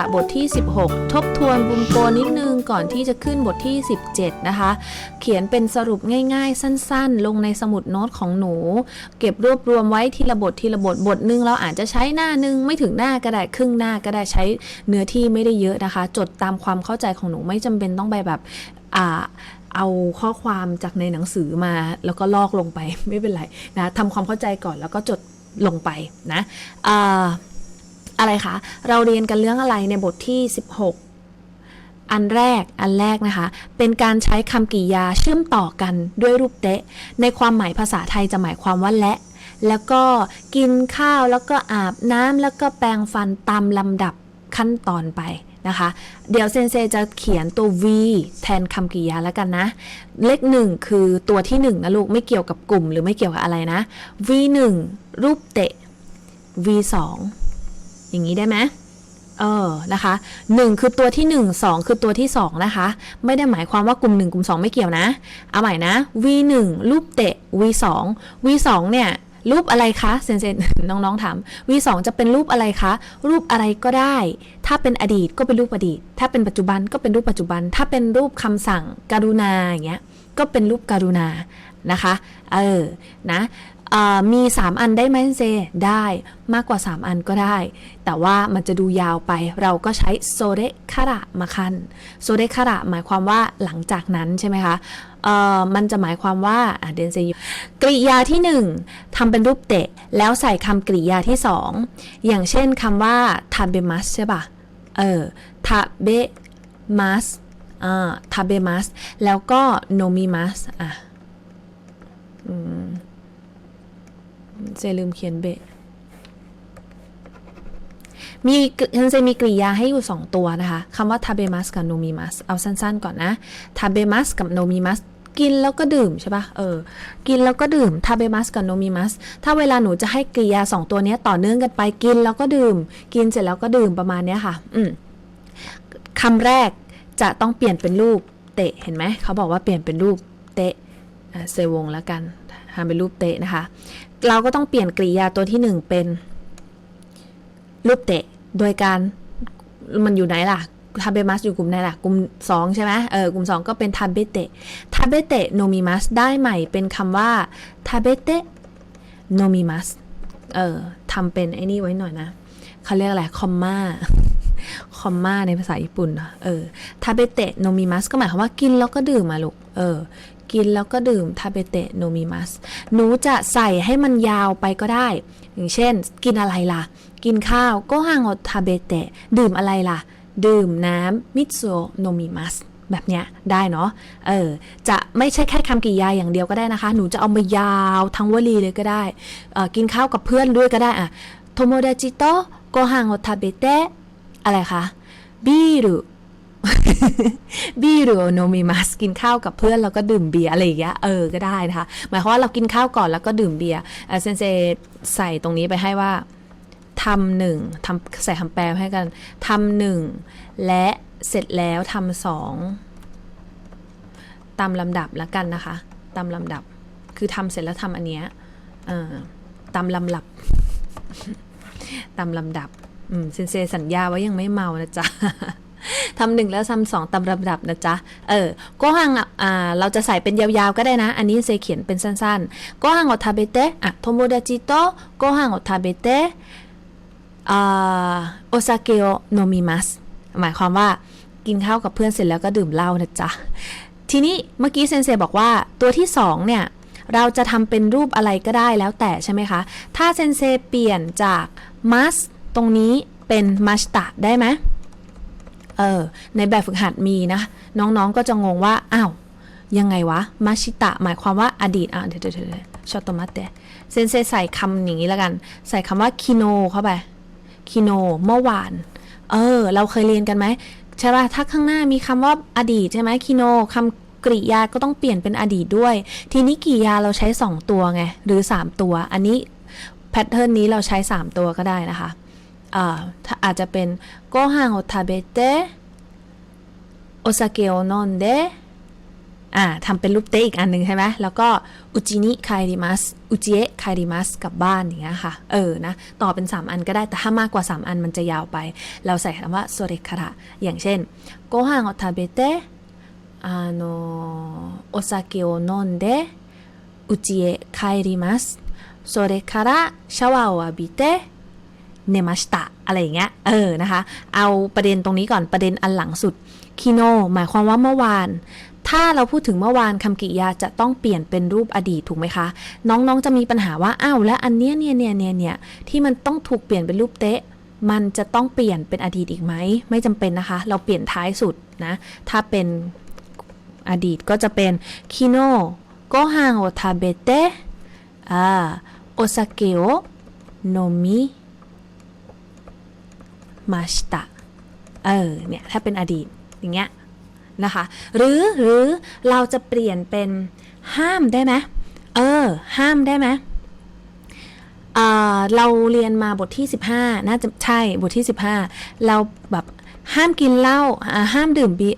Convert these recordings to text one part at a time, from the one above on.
ะบทที่ 16 ทบทวนบุมโปนิดนึงก่อนที่จะขึ้นบทที่ 17 นะคะ เขียนเป็นสรุปง่ายๆ สั้นๆ ลงในสมุดโน้ตของหนู เก็บรวบรวมไว้ทีละบททีละบทบทหนึงเราอาจจะใช้หน้านึงไม่ถึงหน้าก็ได้ครึ่งหน้าก็ได้ใช้เนื้อที่ไม่ได้เยอะนะคะ จดตามความเข้าใจของหนูไม่จำเป็นต้องไปแบบอ่าเอาข้อความจากในหนังสือมาแล้วก็ลอกลงไปไม่เป็นไรนะทำความเข้าใจก่อนแล้วก็จดลงไปนะอ่า อะไรคะ เราเรียนกันเรื่องอะไรในบทที่ 16 อันแรก อันแรกนะคะ เป็นการใช้คำกริยาเชื่อมต่อกันด้วยรูปเตะ ในความหมายภาษาไทยจะหมายความว่าและ แล้วก็กินข้าวแล้วก็อาบน้ำแล้วก็แปรงฟันตามลำดับขั้นตอนไปนะคะ เดี๋ยวเซนเซจะเขียนตัว V แทนคำกริยาแล้วกันนะ เลขหนึ่งคือตัวที่หนึ่งนะลูก ไม่เกี่ยวกับกลุ่มหรือไม่เกี่ยวกับอะไรนะ V 1รูปเตะ V 2 อย่างนี้ได้ไหมเออ นะคะ1คือตัวที่ 1 2 คือตัวที่ 2 นะคะ ไม่ได้หมายความว่ากลุ่ม 1 กลุ่ม 2 ไม่เกี่ยวนะ เอาใหม่นะ V 1 รูปเตะ V 2 V 2 เนี่ยรูปอะไรคะเซนเซนน้องๆถาม V 2 จะเป็นรูปอะไรคะ รูปอะไรก็ได้ ถ้าเป็นอดีตก็เป็นรูปอดีต ถ้าเป็นปัจจุบันก็เป็นรูปปัจจุบัน ถ้าเป็นรูปคำสั่งการุณาอย่างเงี้ย ก็เป็นรูปการุณานะคะ เออ นะ มี 3 อันได้ไหมเซได้มากกว่า 3 อันก็ได้ แต่ว่ามันจะดูยาวไปเราก็ใช้โซเดคาระมาคันโซเดคาระหมายความว่าหลังจากนั้นใช่ไหมคะมันจะหมายความว่าเดนเซยกริยาที่ 1ทำเป็นรูปเตะ แล้วใส่คำกริยาที่ 2 อย่างเช่นคำว่าทาเบมัสใช่ปะเออทาเบมัสอ่าทาเบมัสแล้วก็โนมิมัสอะ เซลืมเขียนเบะมีฉันจะมีกริยาให้อยู่ 2 ตัวนะคะคำว่าทาเบมัสกับโนมิมัสเอาสั้นๆก่อนนะทาเบมัสกับโนมิมัสกินแล้วก็ดื่มใช่ปะเออ กินแล้วก็ดื่ม ทาเบมัสกับโนมิมัส ถ้าเวลาหนูจะให้กริยา 2 ตัวนี้ต่อเนื่องกันไป กินแล้วก็ดื่ม กินเสร็จแล้วก็ดื่มประมาณนี้ค่ะ อืมคำแรกจะต้องเปลี่ยนเป็นรูป เตะ เห็นไหม เขาบอกว่าเปลี่ยนเป็นรูป เตะเซวงแล้วกัน ทำเป็นรูปเตะนะคะ เราก็ต้องเปลี่ยนกริยาตัวที่ 1 เป็น รูปเตะ โดยการมันอยู่ไหนล่ะทาเบมัสอยู่กลุ่มไหนล่ะ กลุ่ม 2 ใช่ไหมเออกลุ่ม 2 ก็เป็นทาเบเตะทาเบเตะโนมิมัสได้ใหม่เป็นคำว่าทาเบเตะโนมิมัสเออทำเป็นไอ้นี่ไว้หน่อยนะเขาเรียกอะไรคอมมาคอมมาในภาษาญี่ปุ่นนะเออทาเบเตะโนมิมัสก็หมายความว่ากินแล้วก็ดื่มมาลูก เออ กินแล้วก็ดื่มทาเบเตะโนมิมัสหนูจะใส่ให้มันยาวไปก็ได้ อย่างเช่น กินอะไรล่ะ กินข้าวก็ฮางโอทาเบเตะดื่มอะไรล่ะ ดื่มน้ำมิโซโนมิมัสแบบเนี้ยได้เนาะ เออ จะไม่ใช่แค่คำกริยาอย่างเดียวก็ได้นะคะ หนูจะเอามายาวทั้งวลีเลยก็ได้เออกินข้าวกับเพื่อนด้วยก็ได้อะโทโมดาจิโตะโกฮังโอทาเบเตะอะไรคะบิรุ บิรุโนมิมัสกินข้าวกับเพื่อนแล้วก็ดื่มเบียร์อะไรอย่างเงี้ยเออก็ได้นะคะ หมายความว่าเรากินข้าวก่อนแล้วก็ดื่มเบียร์เซนเซใส่ตรงนี้ไปให้ว่าทำหนึ่งทำใส่คำแปลให้กันทำหนึ่งและเสร็จแล้วทำสองตามลำดับแล้วกันนะคะ ตามลำดับคือทำเสร็จแล้วทำอันเนี้ยตามลำดับ ตามลำดับอืมเซนเซสัญญาว่ายังไม่เมานะจ๊ะ ทำหนึ่งแล้วทำสองตามลำดับนะจ๊ะ เออก็หังอ่าเราจะใส่เป็นยาวๆก็ได้นะ อันนี้เซเขียนเป็นสั้นๆก็หังอทาเบเตะอะโทโมดาจิโตะก็หังอทาเบเตะอ่าโอซาเกโอโนมิมัสหมายความว่ากินข้าวกับเพื่อนเสร็จแล้วก็ดื่มเหล้านะจ๊ะ ทีนี้เมื่อกี้เซนเซบอกว่าตัวที่สองเนี่ยเราจะทำเป็นรูปอะไรก็ได้แล้วแต่ใช่ไหมคะ ถ้าเซนเซเปลี่ยนจากมัสตรงนี้เป็นมัชตะได้ไหม เออ ในแบบฝึกหัดมีนะ น้องๆก็จะงงว่า อ้าว ยังไงวะมัชิตะ หมายความว่าอดีต อะ เดี๋ยวเดี๋ยวเดี๋ยวชอตโตมัตเตเซนเซใส่คำอย่างนี้แล้วกัน ใส่คำว่าคิโนเข้าไป คิโน เมื่อวาน เออ เราเคยเรียนกันไหม ใช่ป่ะ ถ้าข้างหน้ามีคำว่าอดีตใช่ไหมคิโนคำกริยาก็ต้องเปลี่ยนเป็นอดีตด้วย ทีนี้กริยาเราใช้ 2 ตัวไง หรือ 3 ตัว อันนี้แพทเทิร์นนี้เราใช้ 3 ตัวก็ได้นะคะ อ่าถ้าอาจจะเป็นโกฮังโอทาเบเตะโอซาเกโอนอนเดะ อ่าทำเป็นรูปเตะอีกอันหนึ่งใช่ไหมแล้วก็อุจินิคายริมัสอุจิเอะคายริมัสกลับบ้านอย่างเงี้ยค่ะ เออนะ ต่อเป็น 3 อันก็ได้แต่ถ้ามากกว่า 3 อันมันจะยาวไป เราใส่คำว่าโซเรคาระอย่างเช่นโกฮังโอทาเบเตะあのお酒を飲んで家へ帰りますそれからシャワーを浴びて เนมาสตะอะไรอย่างเงี้ย เออนะคะ เอาประเด็นตรงนี้ก่อนประเด็นอันหลังสุดคิโนหมายความว่าเมื่อวาน ถ้าเราพูดถึงเมื่อวานคำกริยาจะต้องเปลี่ยนเป็นรูปอดีตถูกไหมคะ น้องๆจะมีปัญหาว่าอ้าวแล้วอันเนี้ยเนี่ยเนี่ยเนี่ยเนี่ยที่มันต้องถูกเปลี่ยนเป็นรูปเตะมันจะต้องเปลี่ยนเป็นอดีตอีกไหม ไม่จำเป็นนะคะ เราเปลี่ยนท้ายสุดนะ ถ้าเป็นอดีตก็จะเป็นคิโนโกฮังโอทาเบเตะอ่าโอซาเกโอโนมิ มาชิตะเออเนี่ยถ้าเป็นอดีตอย่างเงี้ยนะคะหรือหรือเราจะเปลี่ยนเป็นห้ามได้ไหมเออห้ามได้ไหมอ่าเราเรียนมาบทที่ 15 น่าจะใช่บทที่ 15 เราแบบ ห้ามกินเหล้าห้ามดื่มบี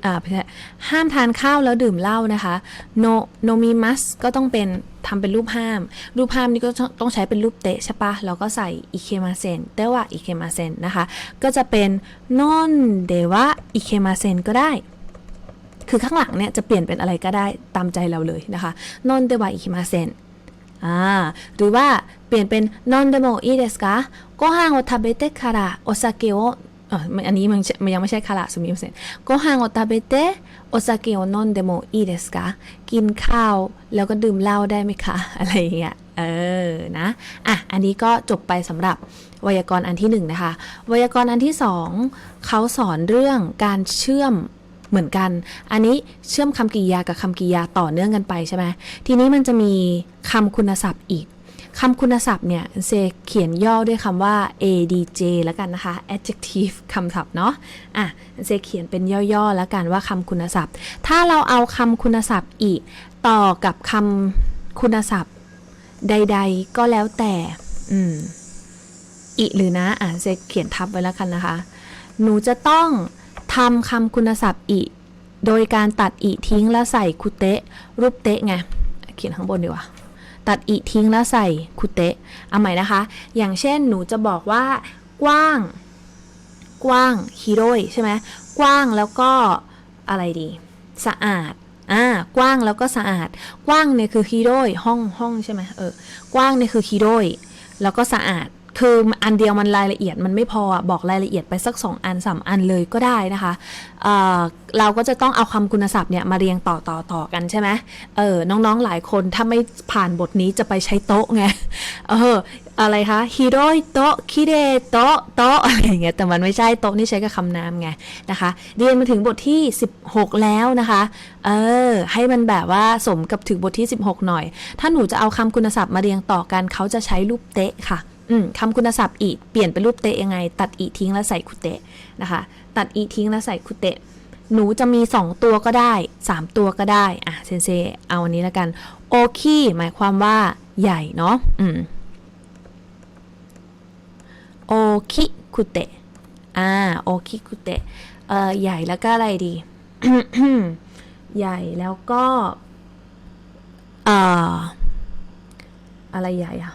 ห้ามทานข้าวแล้วดื่มเหล้านะคะโนโน m i มัสก็ต้องเป็นทำเป็นรูปห้าม รูปห้ามนี่ก็ต้องใช้เป็นรูปเตะใช่ปะเราก็ใส่อิเคมาเซนเตว่าอิเคมาเซนนะคะ ก็จะเป็นนอนเดวะอิเคมาเซนก็ได้ คือข้างหลังเนี่ยจะเปลี่ยนเป็นอะไรก็ได้ตามใจเราเลยนะคะนอนเดวะอิเคมาเซนอ่าหรือว่าเปลี่ยนเป็นนอนเดโมอีเดสกะก็ห้างโอทาเบเตคาราโอซาเกโอ เอออันนี้มันมันยังไม่ใช่คาระสมิมเซนโกฮังโอตาเบเตโอซาเกะโอนนเดโมอีเดสกากินข้าวแล้วก็ดื่มเหล้าได้ไหมคะ อะไรอย่างเงี้ย เออ นะ อะ อันนี้ก็จบไปสำหรับไวยากรณ์อันที่หนึ่งนะคะ ไวยากรณ์อันที่สองเขาสอนเรื่องการเชื่อมเหมือนกัน อันนี้เชื่อมคำกริยากับคำกริยาต่อเนื่องกันไปใช่ไหมทีนี้มันจะมีคำคุณศัพท์อีก คำคุณศัพท์เนี่ยเซเขียนย่อด้วยคำว่า adj แล้วกันนะคะ adjective คำศัพท์เนาะอะเซเขียนเป็นย่อๆแล้วกันว่าคำคุณศัพท์ ถ้าเราเอาคำคุณศัพท์อีกต่อกับคำคุณศัพท์ใด ๆ ก็แล้วแต่อืมอีหรือนะอะเซเขียนทับไว้แล้วกันนะคะ หนูจะต้องทำคำคุณศัพท์อีโดยการตัดอีทิ้งแล้วใส่คุเตะรูปเตะไง เขียนข้างบนดีกว่า ตัดอีทิ้งแล้วใส่คุเตะเอาใหม่นะคะ อย่างเช่นหนูจะบอกว่า กว้าง กว้างฮิโรยใช่ไหมกว้างแล้วก็อะไรดี สะอาดอ่ากว้างแล้วก็สะอาด กว้างเนี่ยคือฮิโรยห้องห้องใช่ไหมเออกว้างเนี่ยคือฮิโรยแล้วก็สะอาด คืออันเดียวมันรายละเอียดมันไม่พออะบอกรายละเอียดไปสักสองอันสามอันเลยก็ได้นะคะเเราก็จะต้องเอาคำคุณศัพท์เนี่ยมาเรียงต่อต่อต่อกันใช่ไหมเออน้องๆหลายคนถ้าไม่ผ่านบทนี้จะไปใช้โต๊ะไงเอออะไรคะฮิโรยโตะคิเดโตะโตะอะไรอย่างเงี้ยแต่มันไม่ใช่โต๊ะนี่ใช้กับคำนามไงนะคะเรียนมาถึงบทที่ 16 แล้วนะคะเออให้มันแบบว่าสมกับถึงบทที่ 16 หน่อย ถ้าหนูจะเอาคำคุณศัพท์มาเรียงต่อกันเขาจะใช้รูปเตะค่ะ คำคุณศัพท์อีเปลี่ยนเป็นรูปเตะยังไง ตัดอีทิ้งแล้วใส่คุเตะนะคะ ตัดอีทิ้งแล้วใส่คุเตะ หนูจะมี 2 ตัวก็ได้ 3 ตัวก็ได้ อะเซนเซเอาอันนี้แล้วกัน โอคีหมายความว่าใหญ่เนาะอืมโอคิคุเตะ อ่า โอคิคุเตะ เอ่อ ใหญ่แล้วก็อะไรดี ใหญ่แล้วก็ เอ่อ อะไรใหญ่อะ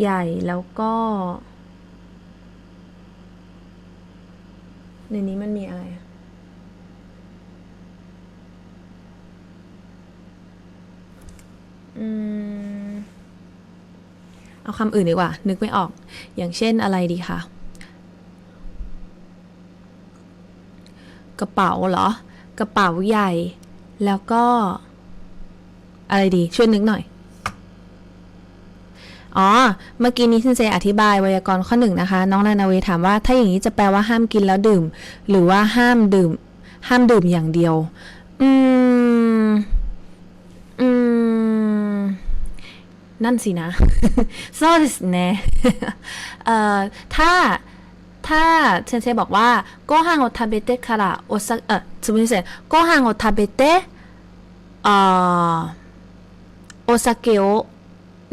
ใหญ่แล้วก็ ในนี้มันมีอะไรอะอืม เอาคำอื่นดีกว่า นึกไม่ออก อย่างเช่นอะไรดีคะ กระเป๋าเหรอ กระเป๋าใหญ่ แล้วก็ อะไรดี ช่วยนึกหน่อย อ๋อ เมื่อกี้นี้ซินเซอธิบายไวยากรณ์ข้อหนึ่งนะคะ น้องนานาเวถามว่าถ้าอย่างนี้จะแปลว่าห้ามกินแล้วดื่ม หรือว่าห้ามดื่ม ห้ามดื่มอย่างเดียว อืม อืม นั่นสินะ so this นะเอ่อถ้าถ้าเซนเซบอกว่าก็ห้างอทาเบเตคาระโอซาเออสมมติเซนก็ห้างอทาเบเตะเอ่อโอซาเกะ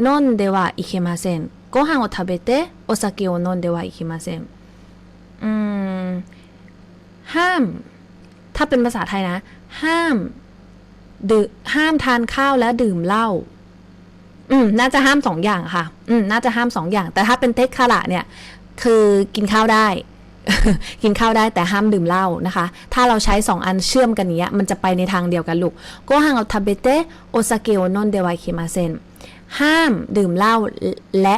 飲んではいけませんご飯を食べてお酒を飲んではいけませんอืม ห้าม ถ้าเป็นภาษาไทยนะ ห้าม ดื่มห้ามทานข้าวและดื่มเหล้า อืม น่าจะห้ามสองอย่างค่ะ อืม น่าจะห้ามสองอย่าง แต่ถ้าเป็นเทคคาระเนี่ย คือกินข้าวได้ กินข้าวได้แต่ห้ามดื่มเหล้านะคะ ถ้าเราใช้สองอันเชื่อมกันอย่างเนี้ย มันจะไปในทางเดียวกันลูกโกฮังเอาทาเบเตโอซาเกโอนอนเดวายเคมาเซน ห้ามดื่มเหล้าและ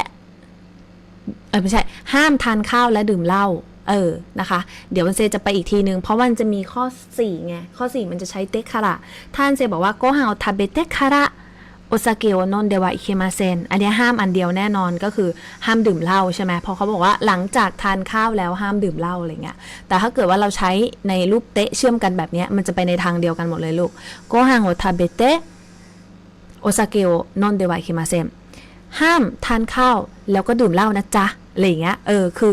เออไม่ใช่ ห้ามทานข้าวและดื่มเหล้าเออนะคะ เดี๋ยววันเซจะไปอีกทีนึง เพราะมันจะมีข้อ4ไงข้อ 4 มันจะใช้เตคาระท่านเซบอกว่าโกฮังเอทาเบเตคาระโอซาเกโอนนเดวะอิเคมาเซนอันนี้ห้ามอันเดียวแน่นอนก็คือห้ามดื่มเหล้าใช่ไหมเพราะเขาบอกว่าหลังจากทานข้าวแล้วห้ามดื่มเหล้าอะไรเงี้ยแต่ถ้าเกิดว่าเราใช้ในรูปเตะเชื่อมกันแบบนี้มันจะไปในทางเดียวกันหมดเลยลูกโกฮังโอทาเบเต โอซาเกโอนอนเดวะอิมาเซนห้ามทานข้าวแล้วก็ดื่มเหล้านะจ๊ะอะไรอย่างเงี้ยเออคือ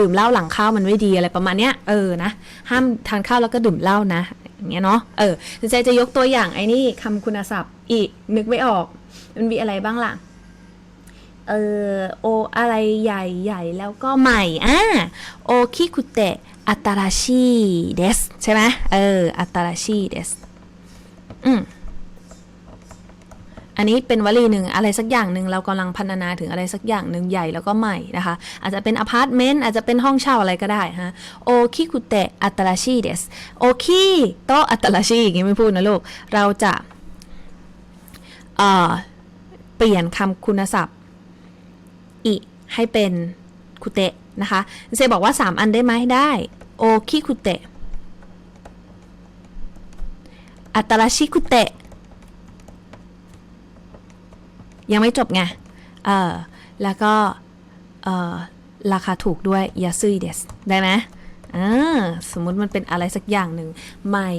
ดื่มเหล้าหลังข้าวมันไม่ดีอะไรประมาณเนี้ยเออนะห้ามทานข้าวแล้วก็ดื่มเหล้านะอย่างเงี้ยเนาะเออเจจะยกตัวอย่างไอ้นี่คำคุณศัพท์อีกนึกไม่ออกมันมีอะไรบ้างล่ะเออโออะไรใหญ่ใหญ่แล้วก็ใหม่อ่าโอคิคุเตะอัตราชิเดสใช่ไหมเอออัตราชิเดสอืม อันนี้เป็นวลีหนึ่งอะไรสักอย่างหนึ่งเรากำลังพันนาถึงอะไรสักอย่างหนึ่งใหญ่แล้วก็ใหม่นะคะ อาจจะเป็นอพาร์ตเมนต์อาจจะเป็นห้องเช่าอะไรก็ได้ฮะโอคิคุเตะอัตราชิเดสโอคิโตอัตราชิอย่างงี้ไม่พูดนะลูก เราจะเอ่อเปลี่ยนคำคุณศัพท์อิให้เป็นคุเตะนะคะเซบอกว่า 3 อันได้ไหมได้โอคิคุเตะอัตราชิคุเตะ ยังไม่จบไง เออแล้วก็ เออราคาถูกด้วยยาซุยเดสได้ไหมอ่าสมมุติมันเป็นอะไรสักอย่างหนึ่งใหม่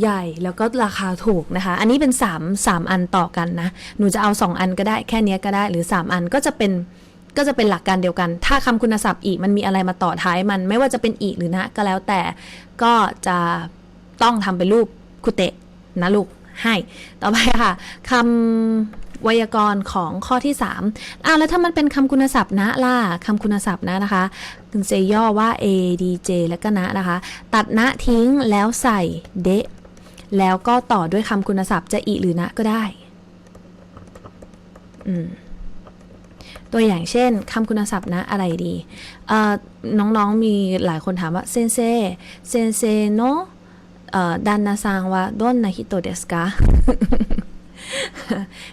ใหญ่แล้วก็ราคาถูกนะคะ อันนี้เป็น 3 3 อันต่อกันนะ หนูจะเอา 2 อันก็ได้แค่นี้ก็ได้หรือ 3 อันก็จะเป็นก็จะเป็นหลักการเดียวกัน ถ้าคำคุณศัพท์อีกมันมีอะไรมาต่อท้ายมันไม่ว่าจะเป็นอีกหรือนะก็แล้วแต่ก็จะต้องทำเป็นรูปคุเตะนะลูกให้ ต่อไปค่ะคำ ไวยากรณ์ของข้อที่3อ้าวแล้วถ้ามันเป็นคำคุณศัพท์นะล่ะคำคุณศัพท์นะนะคะคุณเซย่อว่า a d j แล้วก็นะนะคะ ตัดนะทิ้งแล้วใส่เดะแล้วก็ต่อด้วยคำคุณศัพท์จะอีหรือนะก็ได้ตัวอย่างเช่นคำคุณศัพท์นะอะไรดี น้องๆมีหลายคนถามว่าเซนเซเซนเซโนดันนาซังวะดนนาฮิโตเดสกา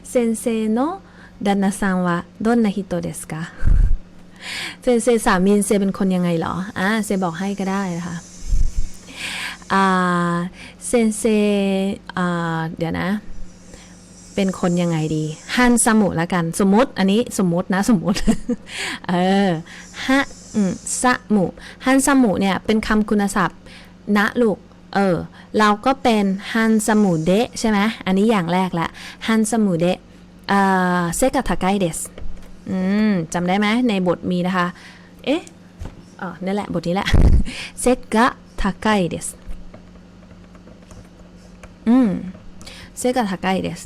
先生の旦那さんはどんな人ですかเซนเซสามีเซเป็นคนยังไงเหรอ อ่า เซบอกให้ก็ได้นะคะ อ่า เซนเซ อ่า เดี๋ยวนะ เป็นคนยังไงดี ฮันสมุละกัน สมมติ อันนี้สมมตินะ สมมติ เออ ฮะอืมสมุฮันสมุเนี่ย เป็นคำคุณศัพท์ ณ ลูก เออ เราก็เป็นฮันสมุเดะใช่ไหมอันนี้อย่างแรกละฮันสมุเดะเอ่อเซกะทาไกเดสอืมจำได้ไหมในบทมีนะคะ เอ๊ะอ๋อนี่แหละ บทนี้แหละเซกะทาไกเดสอืมเซกะทาไกเดส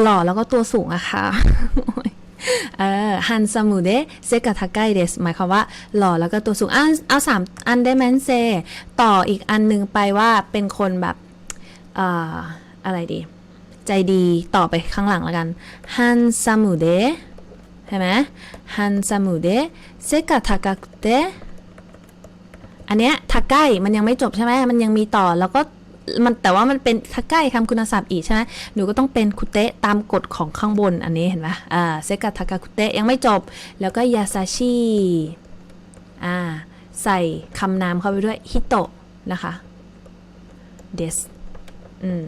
หล่อแล้วก็ตัวสูงอะค่ะ เออฮันซามูเดเซกะทาไกเดสหมายความว่าหล่อแล้วก็ตัวสูงอะเอาสามอันได้ไหมเซ ต่ออีกอันหนึงไปว่าเป็นคนแบบเอ่ออะไรดี ใจดีต่อไปข้างหลังแล้วกันฮันซามูเดใช่ไหมฮันซามูเดเซกะทากะเตอันเนี้ยทาไกมันยังไม่จบใช่ไหมมันยังมีต่อแล้วก็ มันแต่ว่ามันเป็นถ้าใกล้คำคุณศัพท์อีกใช่ไหมหนูก็ต้องเป็นคุเตะตามกฎของข้างบนอันนี้เห็นไหมอ่าเซกาทากาคุเตะยังไม่จบ แล้วก็ยาซาชิอ่าใส่คำนามเข้าไปด้วยฮิโตะนะคะเดสอืม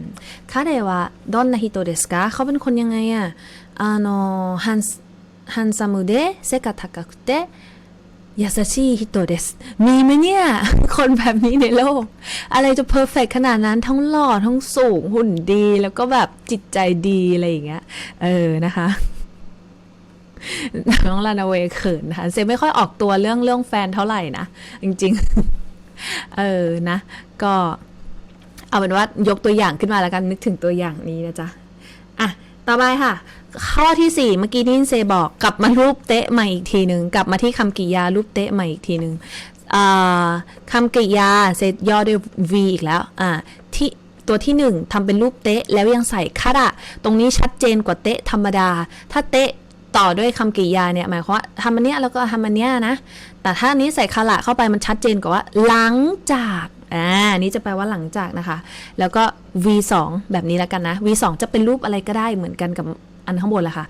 คาเดวะดอนนาฮิโตะเดสกาเขาเป็นคนยังไงอะอ่าโนฮันฮันซามุเดเซกาทากาคุเตะ ยาซาชิฮิโตเดสมีไหมเนี่ย คนแบบนี้ในโลก อะไรจะเพอร์เฟกขนาดนั้นทั้งหล่อทั้งสูงหุ่นดีแล้วก็แบบจิตใจดีอะไรอย่างเงี้ย เออนะคะน้องลานาเวเขินนะคะเซไม่ค่อยออกตัวเรื่องเรื่องแฟนเท่าไหร่นะ จริง ๆ เออนะ ก็เอาเป็นว่ายกตัวอย่างขึ้นมาแล้วกันนึกถึงตัวอย่างนี้นะจ๊ะ อะ ต่อไปค่ะ ข้อที่4เมื่อกี้ที่เซบอกกลับมารูปเตะใหม่อีกทีหนึ่งกลับมาที่คำกริยารูปเตะใหม่อีกทีหนึ่งคำกริยาเซย่อด้วย v อีกแล้วอ่าที่ตัวที่หนึ่งทำเป็นรูปเตะแล้วยังใส่คาระตรงนี้ชัดเจนกว่าเตะธรรมดา ถ้าเตะต่อด้วยคำกริยาเนี่ยหมายความว่าทำอันเนี้ยแล้วก็ทำอันเนี้ยนะ แต่ถ้านี้ใส่คาระเข้าไปมันชัดเจนกว่าว่าหลังจากอ่านนี้จะแปลว่าหลังจากนะคะ แล้วก็ v2 แบบนี้แล้วกันนะ v2 จะเป็นรูปอะไรก็ได้เหมือนกันกับ อันข้างบนแหละค่ะ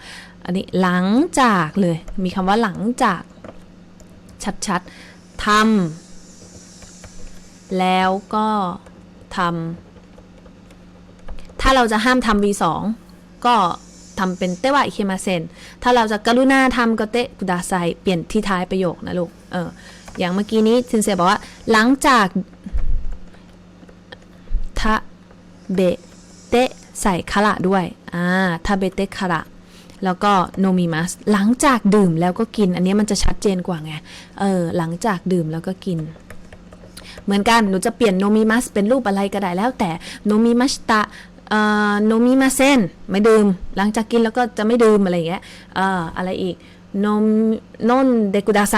อันนี้หลังจากเลย มีคำว่าหลังจาก ชัดๆทำแล้วก็ทำถ้าเราจะห้ามทำ v2 ก็ทำเป็นเตวะอิเคมาเซน ถ้าเราจะกรุณาทำก็เตะกุดาไซเปลี่ยนที่ท้ายประโยคนะลูก เออ อย่างเมื่อกี้นี้ซินเซบอกว่า หลังจากทะเบเตะ ใส่คาระด้วย อ่าทาเบเตคาระแล้วก็โนมิมัสหลังจากดื่มแล้วก็กิน อันนี้มันจะชัดเจนกว่าไง เออ หลังจากดื่มแล้วก็กิน เหมือนกัน หนูจะเปลี่ยนโนมิมัสเป็นรูปอะไรก็ได้แล้วแต่โนมิมัสตะเอ่อโนมิมาเซนไม่ดื่ม หลังจากกินแล้วก็จะไม่ดื่มอะไรอย่างเงี้ยเอ่ออะไรอีกนมนนเดกุดาไซ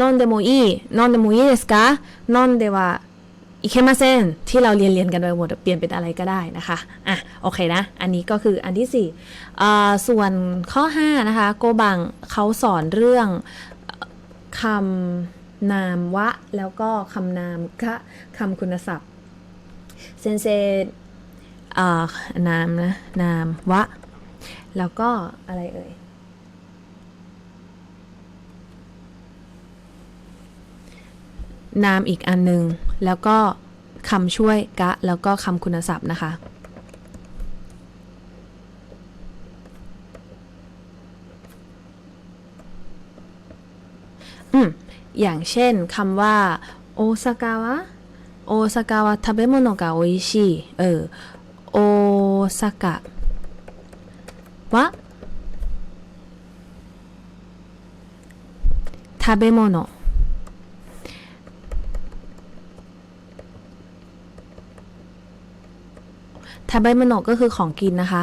นนเดโมอีนนเดโมอีเดสกานนเดวะ อิเคมาเซนที่เราเรียนเรียนกันไปหมดเปลี่ยนเป็นอะไรก็ได้นะคะอะโอเคนะ อันนี้ก็คืออันที่4อ่ส่วนข้อ 5 นะคะ โกบังเขาสอนเรื่องคำนามวะ แล้วก็คำนามกะคำคุณศัพท์เซนเซอ่านามนะนามวะ แล้วก็อะไรเอ่ย นามอีกอันหนึ่งแล้วก็คำช่วยกะ แล้วก็คำคุณศัพท์นะคะอืมอย่างเช่นคำว่าโอซากาวะโอซากาวะทาเบโมโนกะโออิชิเออโอซากะวะทาเบโมโน ทาเบมโนก็คือของกินนะคะ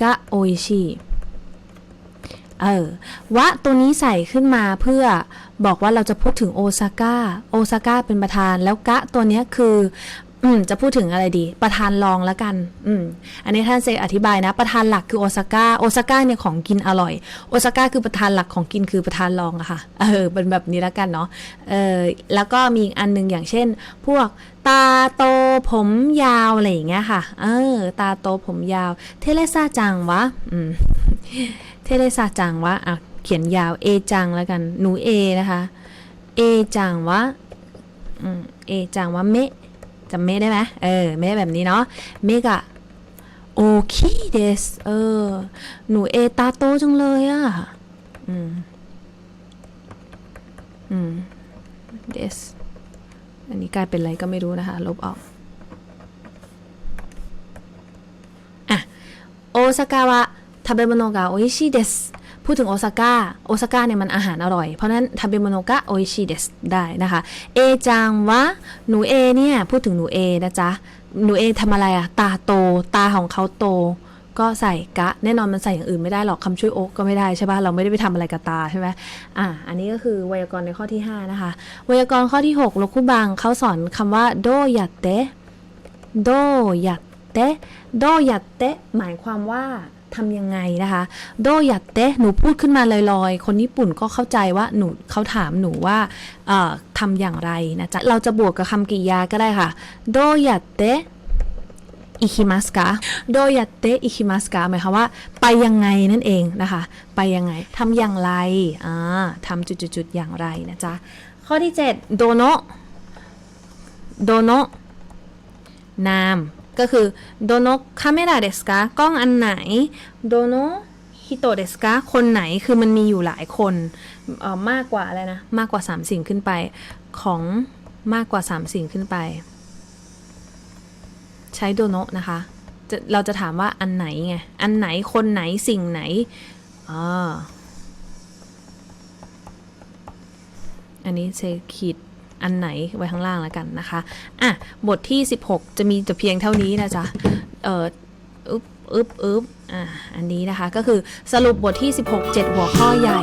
กะโอิชิเออวะตัวนี้ใส่ขึ้นมาเพื่อบอกว่าเราจะพูดถึงโอซาก้า โอซาก้าเป็นประธาน แล้วกะตัวนี้คือ อืมจะพูดถึงอะไรดี ประธานรองแล้วกัน อืมอันนี้ท่านเซอธิบายนะ ประธานหลักคือโอซาก้าโอซาก้าเนี่ยของกินอร่อยโอซาก้าคือประธานหลักของกินคือประธานรองอะค่ะเออเป็นแบบนี้แล้วกันเนาะเออแล้วก็มีอีกอันหนึงอย่างเช่น พวกตาโตผมยาวอะไรอย่างเงี้ยค่ะ เออ ตาโตผมยาว เทเลซาจังวะอืมเทเลซาจังวะอะเขียนยาวเอจังแล้วกันหนูเอนะคะเอจังวะอืมเอจังวะเมะ จำเมได้ไหมเออเมแบบนี้เนาะเมกะโอเคเดสเออ หนูเอตาโตจังเลยอะอืม อืมเดสอันนี้กลายเป็นอะไรก็ไม่รู้นะคะ ลบออกอะโอซากาวะทาเบโมโนกะโออิชิเดส พูดถึงโอซาก้า โอซาก้าเนี่ยมันอาหารอร่อย เพราะนั้นทาเบโมโนกะโออิชิเดสได้นะคะ เอจังวะ หนูเอเนี่ย พูดถึงหนูเอนะจ๊ะ หนูเอทำอะไรอะตาโต ตาของเขาโต ก็ใส่กะ แน่นอนมันใส่อย่างอื่นไม่ได้หรอกคำช่วยโอ๊กก็ไม่ได้ใช่ปะเราไม่ได้ไปทำอะไรกับตาใช่ไหมอะ อันนี้ก็คือไวยากรณ์ในข้อที่ 5 นะคะ ไวยากรณ์ข้อที่6โลคุบังเขาสอนคำว่าโดยัตเตะโดยัตเตะโดยัตเตะหมายความว่า ทำยังไงนะคะโดยัตเตะหนูพูดขึ้นมาลอยๆ คนญี่ปุ่นก็เข้าใจว่าหนูเขาถามหนูว่าเอ่อทำอย่างไรนะจ๊ะเราจะบวกกับคำกริยาก็ได้ค่ะโดยัตเตะอิคิมัสกะโดยยัตเตะอิคิมัสกะหมายความว่า ไปยังไงนั่นเองนะคะ ไปยังไงทำอย่างไรอ่าทำจุดๆอย่างไรนะจ๊ะ ข้อที่ 7 โดโนโดโนนาม ก็คือโดโนะคาเมราเดสกะกล้องอันไหนโดโนะฮิโตเดสกะคนไหนคือมันมีอยู่หลายคนเออมากกว่าอะไรนะ มากกว่า 3 สิ่งขึ้นไปของมากกว่า 3 สิ่งขึ้นไป ใช้โดโนะนะคะจะเราจะถามว่าอันไหนไง อันไหนคนไหนสิ่งไหนอ่อันนี้เซขีด อันไหนไว้ข้างล่างแล้วกันนะคะ อะ บทที่ 16 จะมีแต่เพียงเท่านี้นะจ๊ะ เอ่ออึ๊บอึ๊บอึ๊บอะ อันนี้นะคะ ก็คือสรุปบทที่ 16 7 หัวข้อใหญ่